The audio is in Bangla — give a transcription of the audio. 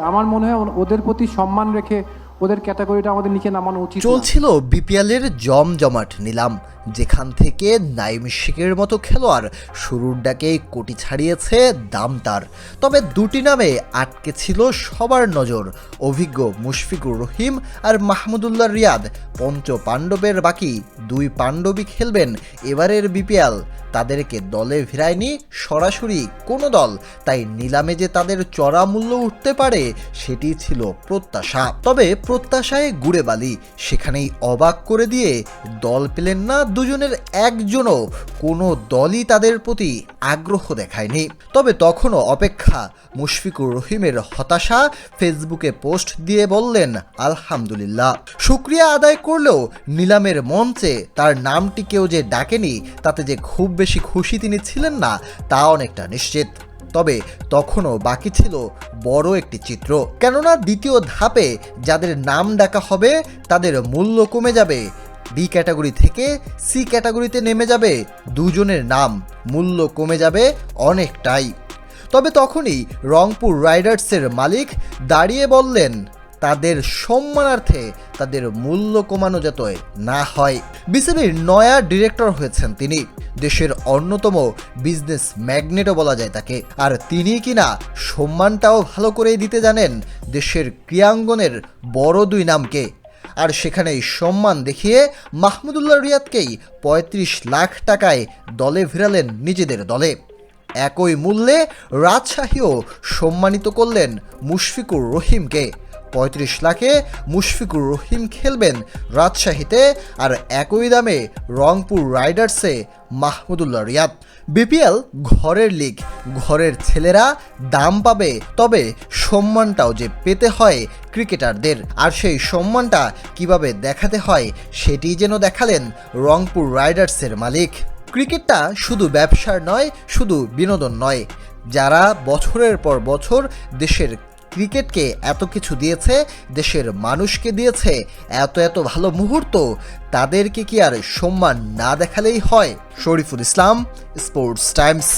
আমার মনে হয় ওদের প্রতি সম্মান রেখে ওদের ক্যাটাগরিটা আমাদের নিচে নামানো উচিত চলছিল বিপিএল এর জমজমাট, নিলাম। যেখান থেকে নাইম শেখের মতো খেলোয়াড় শুরুর ডাকেই কোটি ছাড়িয়েছে দাম তার। তবে দুটি নামে আটকে ছিল সবার নজর, অভিজ্ঞ মুশফিকুর রহিম আর মাহমুদুল্লাহ রিয়াদ। পঞ্চ পাণ্ডবের বাকি দুই পাণ্ডবই খেলবেন এবারের বিপিএল। তাদেরকে দলে ভিড়ায়নি সরাসরি কোনো দল, তাই নিলামে যে তাদের চড়া মূল্য উঠতে পারে সেটি ছিল প্রত্যাশা। তবে প্রত্যাশায় গুড়ে বালি সেখানেই অবাক করে দিয়ে দল পেলেন না দুজনের একজনও কোনো দলই তাদের প্রতি আগ্রহ দেখায়নি। তবে তখনও অপেক্ষা মুশফিকুর রহিমের হতাশা ফেসবুকে পোস্ট দিয়ে বললেন, আলহামদুলিল্লাহ। শুক্রিয়া আদায় করলেও নিলামের মঞ্চে তার নামটি কেউ যে ডাকেনি, তাতে যে খুব বেশি খুশি তিনি ছিলেন না, তা অনেকটা নিশ্চিত। তবে তখনও বাকি ছিল বড় একটি চিত্র। কেননা দ্বিতীয় ধাপে যাদের নাম ডাকা হবে, তাদের মূল্য কমে যাবে বি ক্যাটাগরি থেকে সি ক্যাটাগরিতে নেমে যাবে। দুজনের নাম, মূল্য কমে যাবে অনেকটাই। তবে তখনই রংপুর রাইডার্সের মালিক দাঁড়িয়ে বললেন, তাদের সম্মানার্থে তাদের মূল্য কমানো যাতে না হয়। বিসিবির নয়া ডিরেক্টর হয়েছেন তিনি। দেশের অন্যতম বিজনেস ম্যাগনেটও বলা যায় তাকে। আর তিনি কিনা সম্মানটাও ভালো করেই দিতে জানেন দেশের ক্রীড়াঙ্গনের বড় দুই নামকে। আর সেখানেই সম্মান দেখিয়ে মাহমুদুল্লাহ রিয়াদকেই পঁয়ত্রিশ লাখ টাকায় দলে ফেরালেন নিজেদের দলে। একই মূল্যে রাজশাহীও সম্মানিত করলেন মুশফিকুর রহিমকে। পঁয়ত্রিশ লাখে মুশফিকুর রহিম খেলবেন রাজশাহীতে আর একই দামে রংপুর রাইডার্সে মাহমুদুল্লাহ রিয়াদ। বিপিএল ঘরের লিগ, ঘরের ছেলেরা দাম পাবে, তবে সম্মানটাও যে পেতে হয় ক্রিকেটারদের। আর সেই সম্মানটা কীভাবে দেখাতে হয় সেটি যেন দেখালেন রংপুর রাইডার্সের মালিক। ক্রিকেটটা শুধু ব্যবসার নয়, শুধু বিনোদন নয়। যারা বছরের পর বছর দেশের ক্রিকেটকে এত কিছু দিয়েছে, দেশের মানুষকে দিয়েছে, এত এত ভালো মুহূর্ত, তাদেরকে কি আর সম্মান না দেখালেই হয়? Shariful Islam, Sports Times.